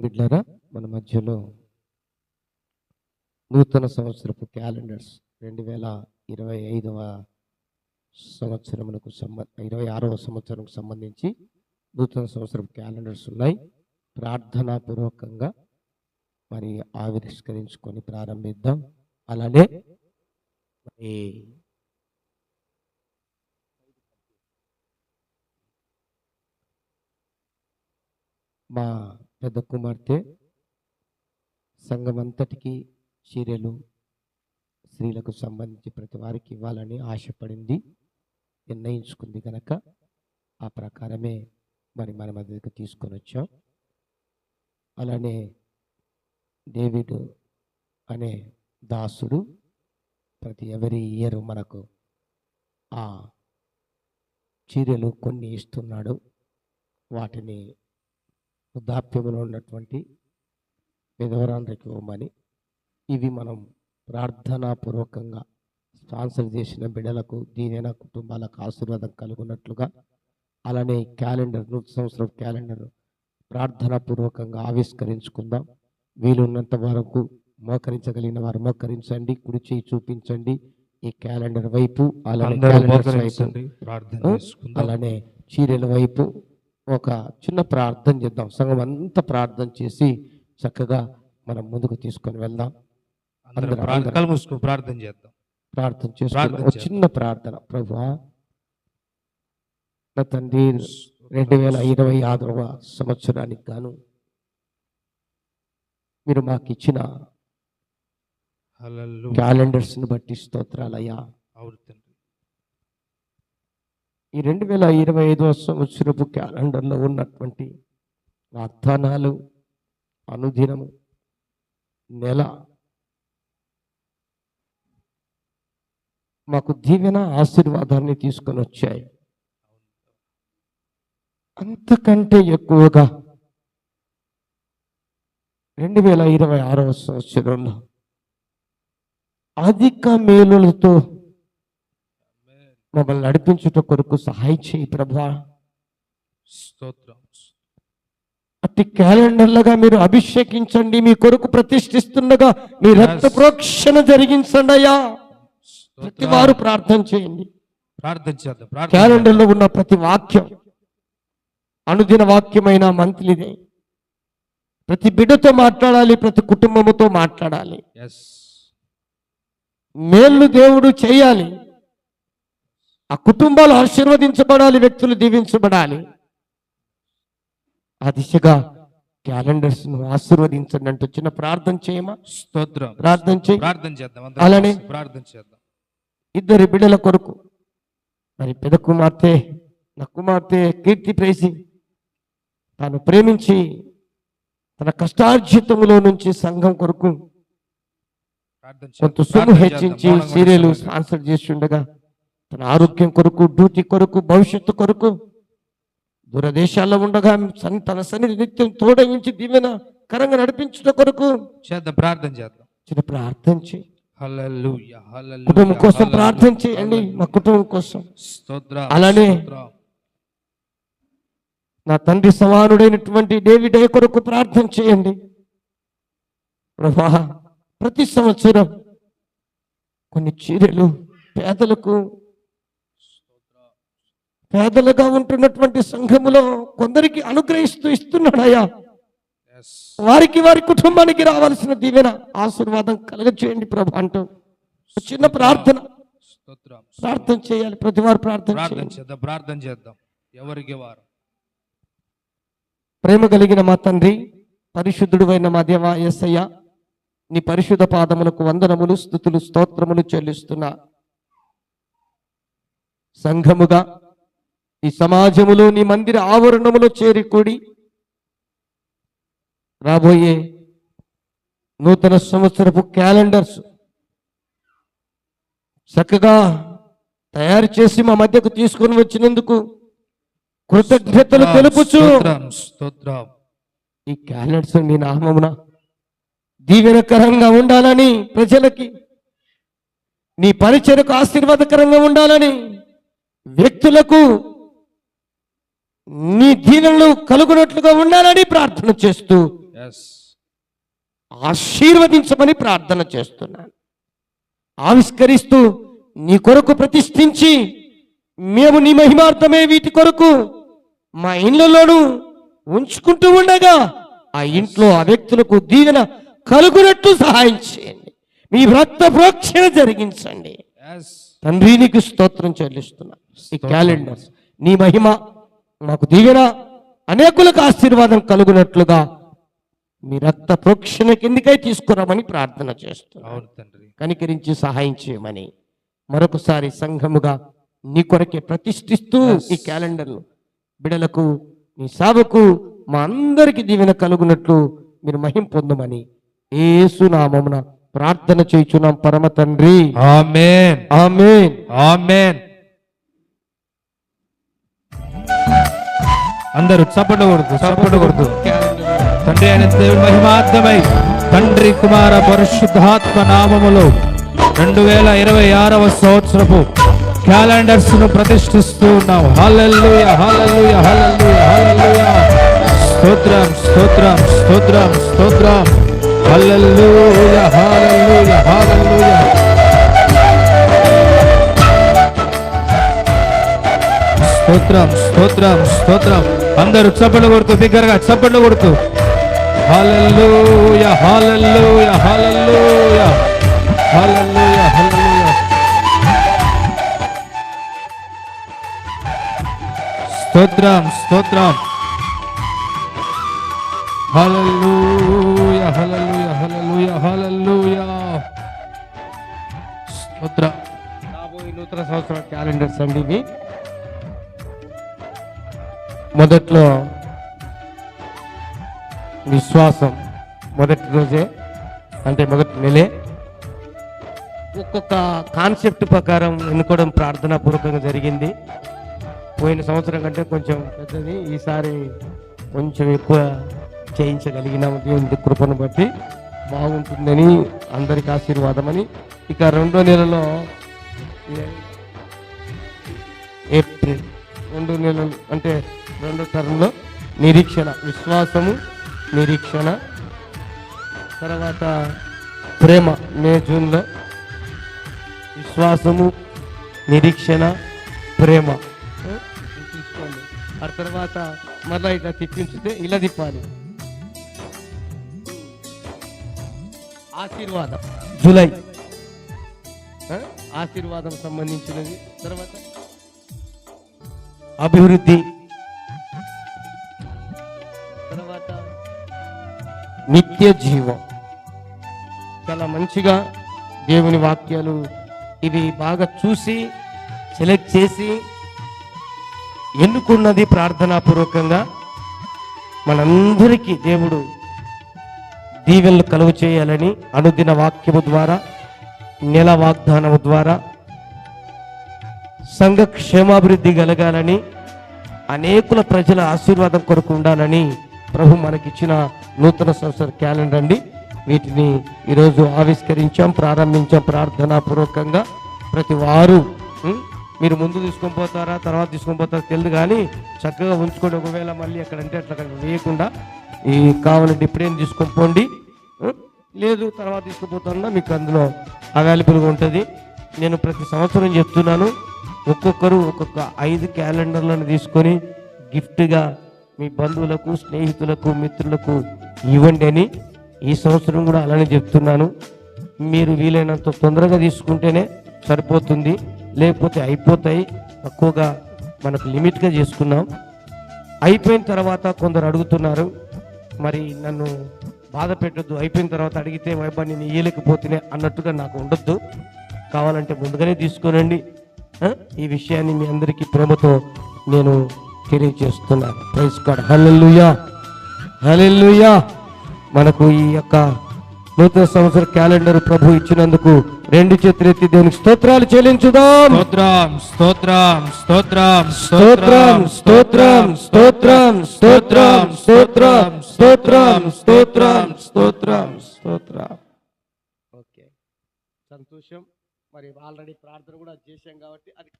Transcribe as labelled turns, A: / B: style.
A: బిడ్లరా మన మధ్యలో నూతన సంవత్సరపు క్యాలెండర్స్ రెండు వేల ఇరవై ఐదవ సంవత్సరమునకు సంబ ఇరవై ఆరవ సంవత్సరంకు సంబంధించి నూతన సంవత్సరపు క్యాలెండర్స్ ఉన్నాయి. ప్రార్థనాపూర్వకంగా మరి ఆవిష్కరించుకొని ప్రారంభిద్దాం. అలానే మరి మా పెద్ద కుమార్తె సంఘమంతటికి చీరలు స్త్రీలకు సంబంధించి ప్రతి వారికి ఇవ్వాలని ఆశపడింది నిర్ణయించుకుంది కనుక ఆ ప్రకారమే మరి మన మధ్యకి తీసుకొని వచ్చాం. అలానే డేవిడ్ అనే దాసుడు ప్రతి ఎవరి ఇయర్ మనకు ఆ చీరలు కొన్ని ఇస్తున్నాడు. వాటిని వృద్ధాప్యంలో ఉన్నటువంటి విధవరాండ్రికి ఇవ్వమని ఇవి మనం ప్రార్థనాపూర్వకంగా స్పాన్సర్ చేసిన బిడ్డలకు దీనైన కుటుంబాలకు ఆశీర్వాదం కలుగున్నట్లుగా అలానే క్యాలెండర్ నూతన సంవత్సరం క్యాలెండర్ ప్రార్థనాపూర్వకంగా ఆవిష్కరించుకుందాం. వీలున్నంత వరకు మోకరించగలిగిన వారు మోకరించండి కుడి చేయి చూపించండి ఈ క్యాలెండర్ వైపు అలానే అలానే చీరల వైపు ఒక చిన్న ప్రార్థన చేద్దాం సంఘం అంతా ప్రార్థన చేసి చక్కగా మనం ముందుకు తీసుకొని వెళ్దాం
B: ప్రార్థన
A: అందరూ.
B: కళ్ళు మూసుకుని ప్రార్థన చేద్దాం
A: ప్రార్థన
B: చేద్దాం.
A: చిన్న ప్రార్థన ప్రభా నా తండ్రి రెండు వేల ఇరవై ఆరవ సంవత్సరానికి గాను మీరు మాకు ఇచ్చిన
B: హల్లెలూయా.
A: క్యాలెండర్స్ని బట్టి స్తోత్రాలయ్యా ఈ రెండు వేల ఇరవై ఐదవ సంవత్సరపు క్యాలెండర్లో ఉన్నటువంటి వాగ్దానాలు అనుదినము నెల మాకు దీవెన ఆశీర్వాదాన్ని తీసుకొని వచ్చాయి. అంతకంటే ఎక్కువగా రెండు వేల ఇరవై ఆరవ సంవత్సరంలో అధిక మేలులతో మమ్మల్ని నడిపించుట కొరకు సహాయం చేయి ప్రభా.
B: స్తోత్రం.
A: అట్టి క్యాలెండర్లుగా మీరు అభిషేకించండి మీ కొరకు ప్రతిష్ఠిస్తుండగా మీ రక్త. ప్రోక్షణ జరిగించండి అయ్యా. ప్రతి. వారు ప్రార్థన చేయండి.
B: ప్రార్థన చేద్దాం
A: క్యాలెండర్లో ఉన్న ప్రతి వాక్యం అనుదిన వాక్యమైన మంత్లిదే ప్రతి బిడ్డతో మాట్లాడాలి ప్రతి కుటుంబముతో మాట్లాడాలి. మేళ్ళు దేవుడు చేయాలి. ఆ కుటుంబాలు ఆశీర్వదించబడాలి వ్యక్తులు దీవించబడాలి ఆ దిశగా క్యాలెండర్స్ను ఆశీర్వదించండి అంటూ చిన్న ప్రార్థన చేయమా
B: స్తోత్రం
A: ప్రార్థన చేయి
B: ప్రార్థన చేద్దాం
A: అలానే.
B: ప్రార్థన చేద్దాం
A: ఇద్దరు బిడ్డల కొరకు మరి పెద్ద కుమార్తె నా కుమార్తె కీర్తి ప్రేసి తాను ప్రేమించి తన కష్టార్జితములో నుంచి సంఘం కొరకు కొంత. సొమ్ము హెచ్చించి సీరియల్. స్పాన్సర్ చేసి ఉండగా తన ఆరోగ్యం కొరకు డ్యూటీ కొరకు భవిష్యత్తు కొరకు దూరదేశాల్లో ఉండగా సన్- తన సన్నిధి నిత్యం తోడగించి దీవెన కరంగా నడిపించుట కొరకు
B: చేద్దాం ప్రార్థన చేద్దాం
A: చిన్న ప్రార్థన చేయి కుటుంబం కోసం ప్రార్థన చేయండి మా. కుటుంబం కోసం అలానే. నా తండ్రి సమానుడైనటువంటి డేవిడే కొరకు ప్రార్థన చేయండి ప్రభా ప్రతి సంవత్సరం కొన్ని చీరలు పేదలకు పేదలుగా ఉంటున్నటువంటి సంఘములో కొందరికి అనుగ్రహిస్తూ ఇస్తున్నాడయ్యా.
B: Yes.
A: వారికి వారి కుటుంబానికి రావాల్సిన దీవెన ఆశీర్వాదం కలగచేయండి ప్రభు అంటూ. చిన్న ప్రార్థన. ప్రార్థన చేయాలి. ప్రతి వారు ప్రార్థన
B: చేద్దాం ప్రార్థన చేద్దాం. ఎవరికి వారు?
A: ప్రేమ కలిగిన మా తండ్రి పరిశుద్ధుడు అయిన మా దేవ యేసయ్య నీ పరిశుద్ధ పాదములకు వందనములు స్థుతులు స్తోత్రములు చెల్లిస్తున్నా. సంఘముగా ఈ సమాజములో నీ మందిర ఆవరణములో చేరి కూడి రాబోయే నూతన సంవత్సరపు క్యాలెండర్స్ చక్కగా తయారు చేసి మా మధ్యకు తీసుకొని వచ్చినందుకు కృతజ్ఞతలు తెలుపుచు. ఈ క్యాలెండర్స్ నీ నామమున దీవెనకరంగా ఉండాలని ప్రజలకి నీ పరిచయకు ఆశీర్వాదకరంగా ఉండాలని వ్యక్తులకు నీ దీవెనలు కలుగునట్లుగా ఉండాలని ప్రార్థన చేస్తూ ఆశీర్వదించమని ప్రార్థన చేస్తున్నాను. ఆవిష్కరిస్తూ నీ కొరకు ప్రతిష్ఠించి మేము నీ మహిమార్థమే వీటి కొరకు మా ఇండ్లలోనూ ఉంచుకుంటూ ఉండగా ఆ ఇంట్లో ఆ వ్యక్తులకు దీవెన కలుగునట్టు సహాయం చేయండి. మీ రక్త ప్రోక్షణ జరిగించండి. తండ్రి నీకు స్తోత్రం చెల్లిస్తున్నా. ఈ క్యాలెండర్ నీ మహిమ మాకు దీవెన అనేకులకు ఆశీర్వాదం కలుగునట్లుగా మీ రక్త ప్రోక్షణ కిందికై తీసుకురామని ప్రార్థన చేస్తున్నా.
B: అవును తండ్రి.
A: కనికరించి సహాయం చేయమని మరొకసారి సంఘముగా నీ కొరకే ప్రతిష్ఠిస్తూ ఈ క్యాలెండర్ను బిడలకు నీ సావకు మా అందరికి దీవెన కలుగునట్లు మీరు మహిం పొందమని ఏసునామమున ప్రార్థన చేయుచున్నాం పరమ తండ్రి.
B: ఆమేన్.
A: ఆమేన్.
B: ఆమేన్. అందరూ చప్పట్లు కొడుతూ చప్పట్లు కొడుతూ. తండ్రి అయిన దేవుని మహిమార్థమై తండ్రి కుమార పరిశుద్ధాత్మ నామములో రెండు వేల ఇరవై ఆరవ సంవత్సరపు క్యాలెండర్స్ను ప్రతిష్ఠిస్తూ ఉన్నాం. హల్లెలూయ హల్లెలూయ హల్లెలూయ హల్లెలూయ. స్తోత్రం స్తోత్రం స్తోత్రం స్తోత్రం. హల్లెలూయ హల్లెలూయ హల్లెలూయ. స్తోత్రం స్తోత్రం స్తోత్రం. అందరూ చప్పట్లు కొడుతూ బిగ్గరగా చప్పట్లు కొడుతూ. Hallelujah hallelujah hallelujah hallelujah hallelujah. స్తోత్రం స్తోత్రం. హల్లెలూయ హల్లెలూయ హల్లెలూయ హల్లెలూయ. స్తోత్రం.
A: రాబోయే నూతన సంవత్సర క్యాలెండర్ అండి మొదట్లో విశ్వాసం మొదటి రోజే అంటే మొదటి నెలే. ఒక్కొక్క కాన్సెప్ట్ ప్రకారం ఎన్నుకోవడం ప్రార్థనాపూర్వకంగా జరిగింది. పోయిన సంవత్సరం కంటే కొంచెం పెద్దది. ఈసారి కొంచెం ఎక్కువ చేయించగలిగినాము. దేవుని కృపను బట్టి బాగుంటుందని అందరికి ఆశీర్వాదమని. ఇక రెండో నెలలో ఏప్రిల్ రెండు నెలలు అంటే రెండో టర్మ్లో నిరీక్షణ విశ్వాసము నిరీక్షణ. తర్వాత ప్రేమ మే జూన్లో విశ్వాసము నిరీక్షణ ప్రేమ. తీసుకోండి. ఆ తర్వాత మళ్ళీ ఇట్లా తిప్పించితే ఇలా తిప్పాలి. ఆశీర్వాదం. జూలై. ఆశీర్వాదం సంబంధించినది. తర్వాత అభివృద్ధి. తర్వాత నిత్య జీవం. చాలా మంచిగా దేవుని వాక్యాలు ఇవి బాగా చూసి సెలెక్ట్ చేసి ఎన్నుకున్నది ప్రార్థనాపూర్వకంగా మనందరికీ దేవుడు దీవెనలు కలుగు చేయాలని అనుదిన వాక్యము ద్వారా నెల వాగ్దానము ద్వారా సంఘ క్షేమాభివృద్ధి కలగాలని అనేకుల ప్రజల ఆశీర్వాదం కొరకు ఉండాలని ప్రభు మనకిచ్చిన నూతన సంవత్సర క్యాలెండర్ అండి. వీటిని ఈరోజు ఆవిష్కరించాం ప్రారంభించాం ప్రార్థనాపూర్వకంగా. ప్రతి వారు మీరు ముందు తీసుకొని పోతారా తర్వాత తీసుకొని పోతారా తెలియదు కానీ చక్కగా ఉంచుకొని ఒకవేళ మళ్ళీ ఎక్కడంటే అట్లా అక్కడ వేయకుండా ఈ కావాలంటే డిప్రెయిన్ తీసుకొని పోండి. లేదు తర్వాత తీసుకుపోతానన్నా మీకు అందులో అవైలబుల్గా ఉంటుంది. నేను ప్రతి సంవత్సరం చెప్తున్నాను ఒక్కొక్కరు ఒక్కొక్క ఐదు క్యాలెండర్లను తీసుకొని గిఫ్ట్గా మీ బంధువులకు స్నేహితులకు మిత్రులకు ఇవ్వండి అని ఈ సంవత్సరం కూడా అలానే చెప్తున్నాను. మీరు వీలైనంత తొందరగా తీసుకుంటేనే సరిపోతుంది. లేకపోతే అయిపోతాయి. తక్కువగా మనకు లిమిట్గా చేసుకున్నాం. అయిపోయిన తర్వాత కొందరు అడుగుతున్నారు మరి నన్ను బాధ పెట్టొద్దు. అయిపోయిన తర్వాత అడిగితే వైబా నేను ఇయ్యలేకపోతేనే అన్నట్టుగా నాకు ఉండొద్దు. కావాలంటే ముందుగానే తీసుకోనండి. ఈ విషయాన్ని మీ అందరికీ ప్రేమతో నేను తెలియజేస్తున్నాను ప్రైజ్ గాడ్ హల్లెలూయా హల్లెలూయా మనకు ఈ యొక్క నూతన సంవత్సర క్యాలెండర్ ప్రభు ఇచ్చినందుకు రెండు చేతులెత్తి దేవునికి స్తోత్రాలు చెల్లించుదాం
B: స్తోత్రం స్తోత్రం స్తోత్రం
A: స్తోత్రం స్తోత్రం స్తోత్రం స్తోత్రం స్తోత్రం స్తోత్రం స్తోత్రం స్తోత్రం స్తోత్రం ఓకే సంతోషం మరి ఆల్రెడీ ప్రార్థన కూడా చేశాం కాబట్టి అది